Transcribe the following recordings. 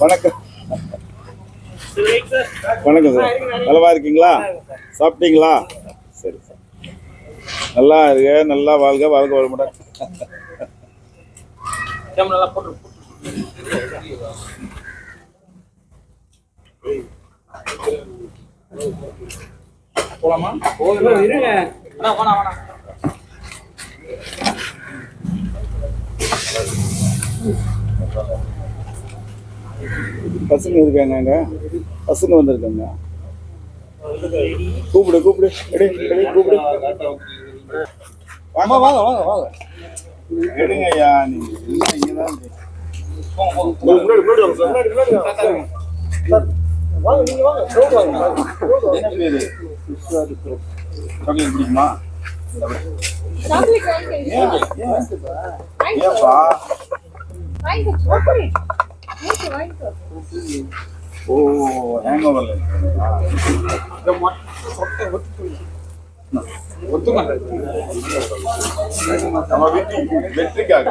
வணக்கம். வணக்கம் சார். நலமா இருக்கீங்களா? சாப்பிட்டீங்களா? சரி சார். நல்லா இருக்க நல்லா வாழ்க வாழ்க வளமுடன். பசங்க இருக்காங்க அங்க பசங்க வந்திருக்காங்க. கூப்பிடு கூப்பிடு. எடு, எடு, கூப்பிடு. வாங்க வாங்க வாங்க வாங்க. எடுங்க ஐயா நீங்க எல்லாம் இங்கதான் இருக்கு. என்ன பேரு? பிடிக்குமா சாக்லேட். ஓ ஹேங் ஓவர்ல நம்ம வெற்றி வெற்றிக்காக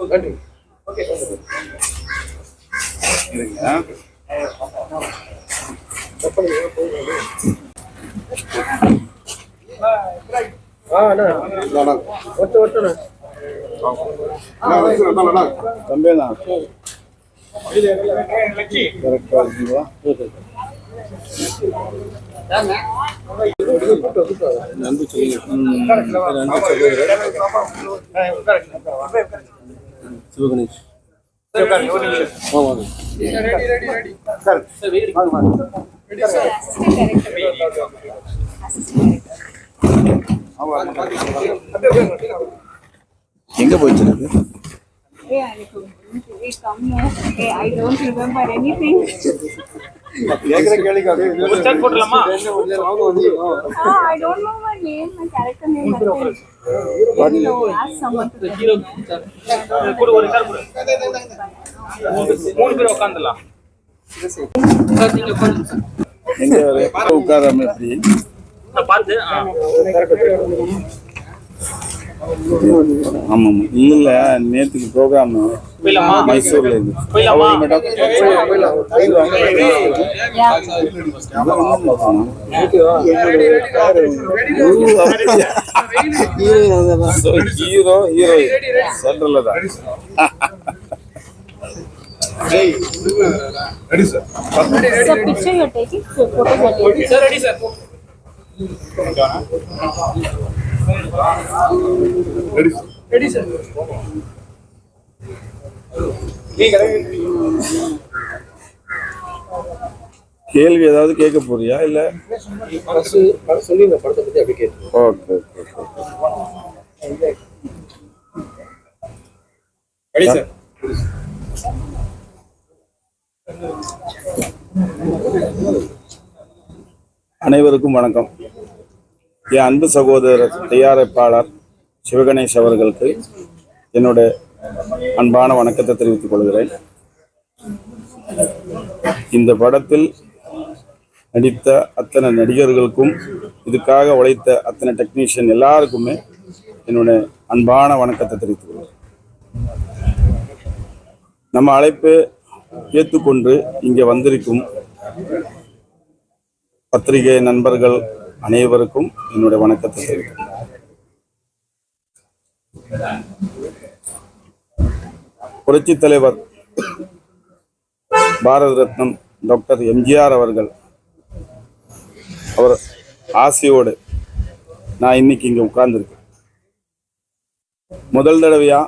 வாங்க. இருங்க. தம்பிண்ணா கரெக்டாக இருக்கீங்களா? நன்றி சொல்லுங்க. சிவகணேஷ். எங்க போயிட்டு Hey, கேக்குற கேள்விக்கு Ah. கொடு ஒரு கார் கொடு மூணு பேர் சார் நீங்க எங்க உட்காராம எப்படி பார்த்து ஆ. ஆமா ஆமா இல்ல இல்ல நேத்துக்கு ப்ரோக்ராம் மைசூர்ல ஹீரோ ஹீரோ சென்ட்ரல்ல தான் ரெடி சார் கேள்வி ஏதாவது கேட்க போறியா இல்ல? சொல்லுங்க படத்தை பத்தி அப்படி கேட்டு ஓகே ரெடி சார் அனைவருக்கும் வணக்கம். என் அன்பு சகோதரர் தயாரிப்பாளர் சிவகணேஷ் அவர்களுக்கு என்னோட அன்பான வணக்கத்தை தெரிவித்துக் கொள்கிறேன். இந்த படத்தில் நடித்த அத்தனை நடிகர்களுக்கும் இதுக்காக உழைத்த அத்தனை டெக்னீஷியன் எல்லாருக்குமே என்னோட அன்பான வணக்கத்தை தெரிவித்துக் கொள்கிறேன். நம்ம அழைப்பு ஏற்றுக்கொண்டு இங்கே வந்திருக்கும் பத்திரிகை நண்பர்கள் அனைவருக்கும் என்னுடைய வணக்கத்தை தெரிவிக்கிறேன். புரட்சி தலைவர் பாரத ரத்னம் டாக்டர் எம்ஜிஆர் அவர்கள் அவர் ஆசையோடு நான் இன்னைக்கு இங்கே உட்கார்ந்துருக்கேன். முதல் தடவையா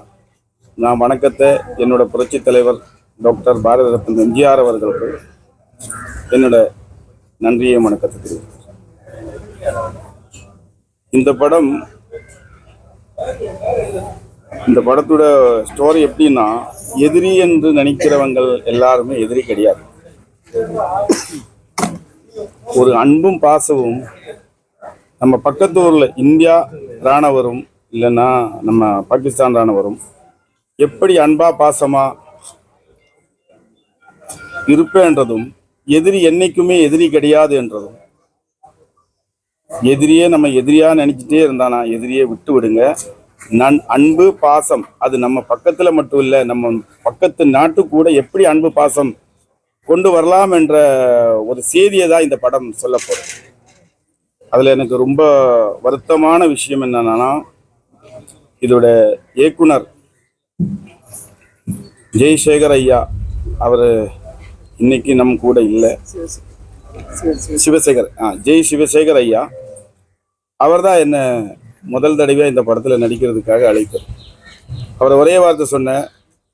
நான் வணக்கத்தை என்னோட புரட்சி தலைவர் டாக்டர் பாரத ரத்னம் எம்ஜிஆர் அவர்களுக்கு என்னோட நன்றியை வணக்கத்தை தெரிவிக்கிறேன். இந்த படம் இந்த படத்தோட ஸ்டோரி எப்படின்னா எதிரி என்று நினைக்கிறவங்க எல்லாருமே எதிரி கிடையாது. ஒரு அன்பும் பாசமும் நம்ம பக்கத்து ஊரில் இந்தியா ராணுவரும் இல்லைன்னா நம்ம பாகிஸ்தான் ராணுவரும் எப்படி அன்பா பாசமா இருப்பேன்றதும் எதிரி என்னைக்குமே எதிரி கிடையாது என்றதும் எதிரியே நம்ம எதிரியா நினைச்சிட்டே இருந்தானா எதிரியே விட்டு விடுங்க. நன் அன்பு பாசம். அது நம்ம பக்கத்துல மட்டும் இல்ல நம்ம பக்கத்து நாட்டு கூட எப்படி அன்பு பாசம் கொண்டு வரலாம் என்ற ஒரு செய்தியை தான் இந்த படம் சொல்ல போகுது. அதுல எனக்கு ரொம்ப வருத்தமான விஷயம் என்னன்னா இதோட இயக்குனர் ஜெய்சேகர் ஐயா அவர் இன்னைக்கு நம்ம கூட இல்லை. சிவசேகர் ஆ ஜெய் சிவசேகர் ஐயா அவர்தான் என்னை முதல் தடவையாக இந்த படத்தில் நடிக்கிறதுக்காக அழைத்தார். அவர் ஒரே வார்த்தை சொன்ன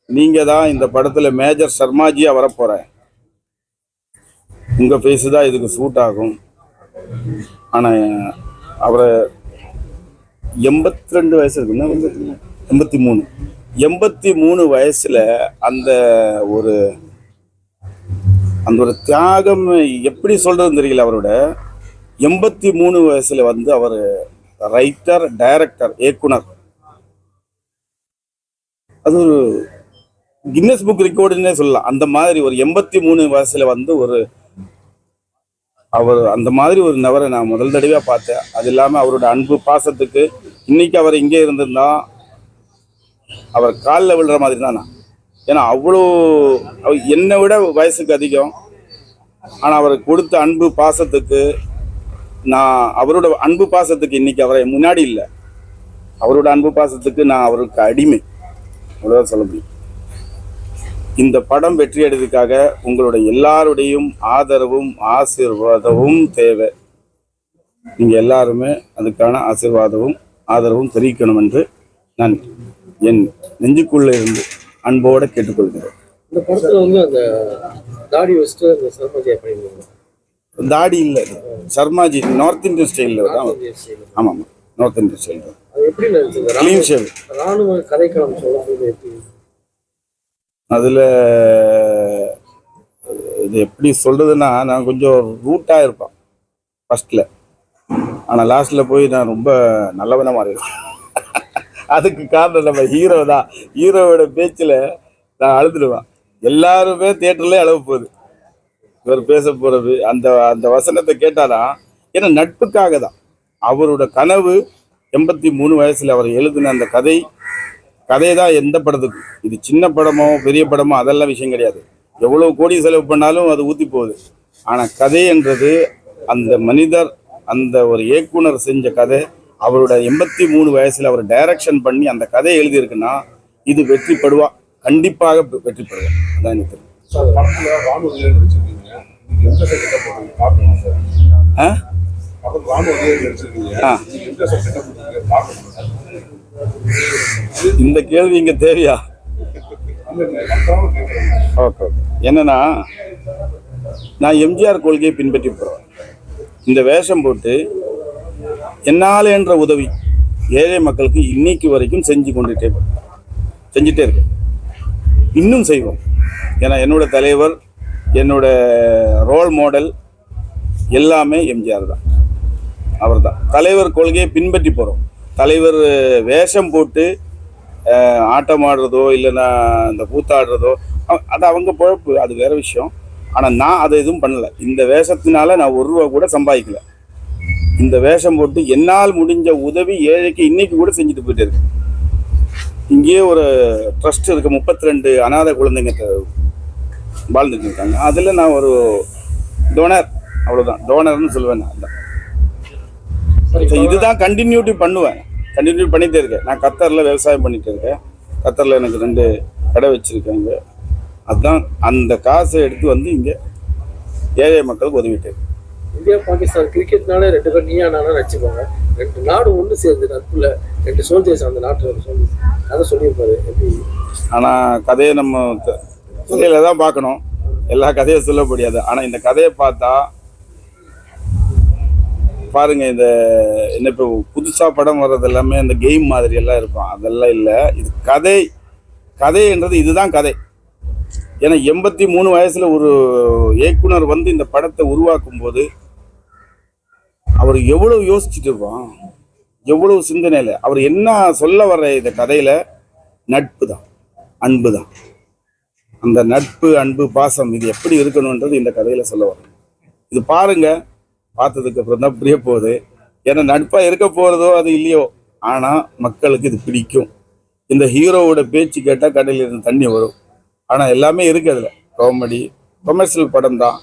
நீங்கள் தான் இந்த படத்தில் மேஜர் சர்மாஜியாக வரப்போகிறேன் உங்கள் ஃபேஸு தான் இதுக்கு சூட் ஆகும். ஆனால் அவரை எண்பத்தி ரெண்டு வயசு இருக்குன்னா எண்பத்தி மூணு. எண்பத்தி மூணு வயசில் அந்த ஒரு அந்த ஒரு தியாகம் எப்படி சொல்கிறதுன்னு தெரியல அவரோட. எண்பத்தி மூணு வயசுல வந்து அவர் ரைட்டர் டைரக்டர் இயக்குனர். அது ஒரு கின்னஸ் புக் ரெக்கார்டுன்னே சொல்லலாம். அந்த மாதிரி ஒரு எண்பத்தி மூணு வயசுல வந்து ஒரு அவர் அந்த மாதிரி ஒரு நபரை நான் முதல் தடவையாக பார்த்தேன். அது இல்லாமல் அவரோட அன்பு பாசத்துக்கு இன்னைக்கு அவர் இங்கே இருந்திருந்தா அவர் காலில் விழுற மாதிரி தான் நான். ஏன்னா அவ்வளோ என்னை விட வயசுக்கு அதிகம். ஆனால் அவர் கொடுத்த அன்பு பாசத்துக்கு நான் அவரோட அன்பு பாசத்துக்கு இன்னைக்கு அவரை முன்னாடி இல்லை. அவரோட அன்பு பாசத்துக்கு நான் அவருக்கு அடிமை. அவ்வளோதான் சொல்ல முடியும். இந்த படம் வெற்றி அடைவதற்காக உங்களுடைய எல்லாருடையும் ஆதரவும் ஆசீர்வாதமும் தேவை. நீங்க எல்லாருமே அதுக்கான ஆசீர்வாதமும் ஆதரவும் தெரிவிக்கணும் என்று நான் என் நெஞ்சுக்குள்ள இருந்து அன்போடு கேட்டுக்கொள்கிறேன். இந்த படத்தில் வந்து அந்த தாடி வச்சுட்டு அந்த சர்மஜியா பண்ணியிருந்தாங்க. தாடி இல்லை. சர்மாஜி நார்த் இந்தியன் ஸ்டைலில் தான். ஆமாம் நார்த் இந்தியன் ஸ்டைல் தான். அது எப்படி நடிச்சது க்ளீன் ஷேவ் ராணுவ கதைக்களம் சொல்லும்போது எப்படி? அதில் இது எப்படி சொல்றதுன்னா நான் கொஞ்சம் ரூட்டாக இருப்பேன். ஃபர்ஸ்ட்ல ஆனால் லாஸ்ட்ல போய் நான் ரொம்ப நல்லவனா மாறிடுவேன். அதுக்கு காரணம் நம்ம ஹீரோ தான். ஹீரோவோட பேச்சில் நான் அழுதுடுவேன். எல்லாருமே தேட்டர்லேயே அழுவ போகுது. இவர் பேச போறது அந்த அந்த வசனத்தை கேட்டாதான் ஏன்னா நட்புக்காக தான். அவரோட கனவு எண்பத்தி மூணு வயசுல அவர் எழுதின அந்த கதை கதை தான் எந்த படத்துக்கு இது சின்ன படமோ பெரிய படமோ அதெல்லாம் விஷயம் கிடையாது. எவ்வளவு கோடி செலவு பண்ணாலும் அது ஊத்தி போகுது. ஆனா கதை என்றது அந்த மனிதர் அந்த ஒரு இயக்குனர் செஞ்ச கதை அவரோட எண்பத்தி மூணு வயசுல அவர் டைரக்ஷன் பண்ணி அந்த கதை எழுதியிருக்குன்னா இது வெற்றி படுவா கண்டிப்பாக வெற்றி படுவா அதான் எனக்கு ஆ? ஆ. இந்த கேள்வி இங்க தேவையா ஓகே ஓகே என்னன்னா நான் எம்ஜிஆர் கொள்கையை பின்பற்றி போகிறேன் இந்த வேஷம் போட்டு என்னால் என்ற உதவி ஏழை மக்களுக்கு இன்னைக்கு வரைக்கும் செஞ்சு கொண்டுட்டே இருக்கேன். செஞ்சுட்டே இருக்கேன் இன்னும் செய்வோம் ஏன்னா என்னோட தலைவர் என்னோட ரோல் மாடல் எல்லாமே எம்ஜிஆர் தான் அவர் தான். தலைவர் கொள்கையை பின்பற்றி போகிறோம் தலைவர் வேஷம் போட்டு ஆட்டம் ஆடுறதோ இல்லைன்னா இந்த கூத்தாடுறதோ அது அவங்க பொழப்பு அது வேற விஷயம். ஆனால் நான் அதை எதுவும் பண்ணலை. இந்த வேஷத்தினால நான் ஒரு ரூபா கூட சம்பாதிக்கல. இந்த வேஷம் போட்டு என்னால் முடிஞ்ச உதவி ஏழைக்கு இன்னைக்கு கூட செஞ்சுட்டு போயிட்டு இருக்கு. இங்கேயே ஒரு ட்ரஸ்ட் இருக்கு. முப்பத்தி ரெண்டு அனாதை குழந்தைங்க வாழ்ந்துட்டு இருக்காங்க அதில் நான் ஒரு டோனர் அவ்வளோதான் டோனர்னு சொல்லுவேன் நான். So, இதுதான் கண்டினியூட்டி பண்ணுவேன். கண்டினியூ பண்ணிட்டே இருக்கேன். நான் கத்தரில் விவசாயம் பண்ணிட்டு இருக்கேன். கத்தரில் எனக்கு ரெண்டு கடை வச்சிருக்காங்க. அதான் அந்த காசை எடுத்து வந்து இங்கே ஏழை மக்களுக்கு உதவிட்டு. இந்தியா பாகிஸ்தான் கிரிக்கெட்னால ரெண்டு பேரும் நீயா நானா நடிச்சுப்பாங்க ரெண்டு நாடு ஒன்று சேர்ந்து நட்புல ரெண்டு சோல்ஜர்ஸ் அந்த நாட்டு சோல்ஜர்ஸ் அதை சொல்லியிருப்பாரு எப்படி? ஆனால் கதையை நம்ம கதையில தான் பார்க்கணும். எல்லா கதையும் சொல்ல முடியாது. ஆனால் இந்த கதையை பார்த்தா பாருங்க இந்த என்ன இப்போ புதுசாக படம் வர்றது எல்லாமே இந்த கேம் மாதிரி எல்லாம் இருக்கும். அதெல்லாம் இல்லை. இது கதை கதைன்றது இதுதான் கதை. ஏன்னா எண்பத்தி மூணு வயசில் ஒரு இயக்குனர் வந்து இந்த படத்தை உருவாக்கும் போது அவர் எவ்வளோ யோசிச்சுட்டு இருப்பான்? எவ்வளவு சிந்தனையில்? அவர் என்ன சொல்ல வர்ற இந்த கதையில்? நட்பு தான் அன்பு தான் அந்த நட்பு அன்பு பாசம் இது எப்படி இருக்கணுன்றது இந்த கதையில சொல்ல வரும் இது பாருங்க பார்த்ததுக்கு அப்புறம் தான் புரிய போகுது. ஏன்னா நட்பா இருக்க போறதோ அது இல்லையோ ஆனா மக்களுக்கு இது பிடிக்கும். இந்த ஹீரோவோட பேச்சு கேட்டால் கடையில் இருந்து தண்ணி வரும். ஆனா எல்லாமே இருக்கு அதில். காமெடி கொமர்ஷியல் படம் தான்.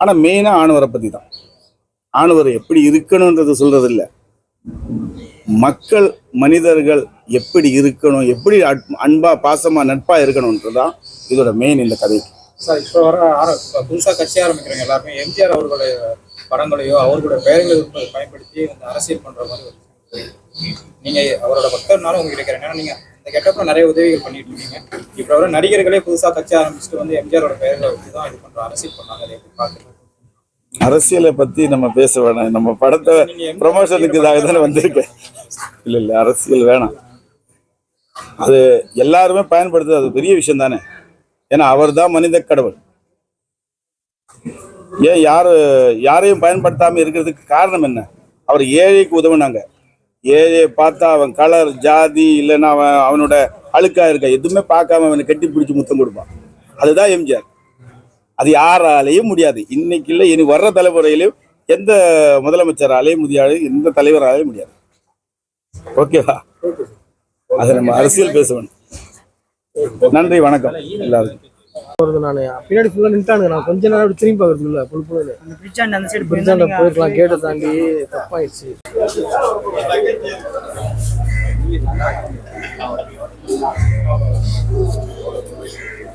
ஆனா மெயினா ஆணவரை பற்றி தான் ஆணவர் எப்படி இருக்கணுன்றது சொல்கிறது இல்லை மக்கள் மனிதர்கள் எப்படி இருக்கணும் எப்படி அன்பா பாசமா நட்பா இருக்கணும்ன்றதுதான் இதோட மெயின் இந்த கதைக்கு. சார் இப்போ வர ஆர புதுசாக கட்சி ஆரம்பிக்கிறவங்க எல்லாருமே. எம்ஜிஆர் அவர்களுடைய படங்களையோ அவர்களுடைய பெயர்களை பயன்படுத்தி வந்து அரசியல் பண்ற மாதிரி நீங்க அவரோட பக்தர்னால உங்களுக்கு கேட்கறேன் ஏன்னா நீங்க இந்த கெட்டப்ல நிறைய உதவிகள் பண்ணிட்டு இருக்கீங்க. இப்போ வர நடிகர்களே புதுசாக கட்சி ஆரம்பிச்சுட்டு வந்து எம்ஜிஆரோட பெயர்களை வச்சு தான் இது பண்ற அரசியல் பண்ணாங்க. அதை எப்படி பாக்குறீங்க அரசியலை பத்தி நம்ம பேச வேணாம். நம்ம படத்தை ப்ரொமோஷனுக்கு இதாக தானே வந்திருக்கேன் இல்ல இல்ல அரசியல் வேணாம். அது எல்லாருமே பயன்படுத்துறது அது பெரிய விஷயம் தானே. ஏன்னா அவர் தான் மனித கடவுள். ஏன் யாரு யாரையும் பயன்படுத்தாம இருக்கிறதுக்கு காரணம் என்ன? அவர் ஏழைக்கு உதவுனாங்க. ஏழையை பார்த்தா அவன் கலர் ஜாதி இல்லைன்னா அவன் அவனோட அழுக்கா இருக்க? எதுவுமே பார்க்காம அவனை கட்டி பிடிச்சி முத்தம் கொடுப்பான். அதுதான் எம்ஜிஆர். அது யாராலேயும் முடியாது. இன்னைக்கு இல்லை இனி வர்ற தலைமுறையிலையும் எந்த முதலமைச்சராலேயும் முடியாது எந்த தலைவராலேயும் முடியாது. ஓகேவா அது நம்ம அரசியல் பேசுவோம் நன்றி வணக்கம். எல்லாருக்கும். போகிறது நான். பின்னாடி கொஞ்ச நேரம் திரும்பி பார்க்கறதுக்குள்ள புல் புல்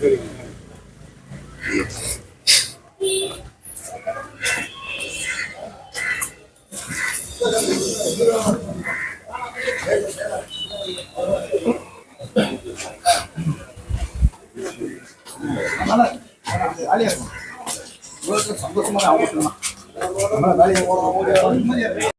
Very good.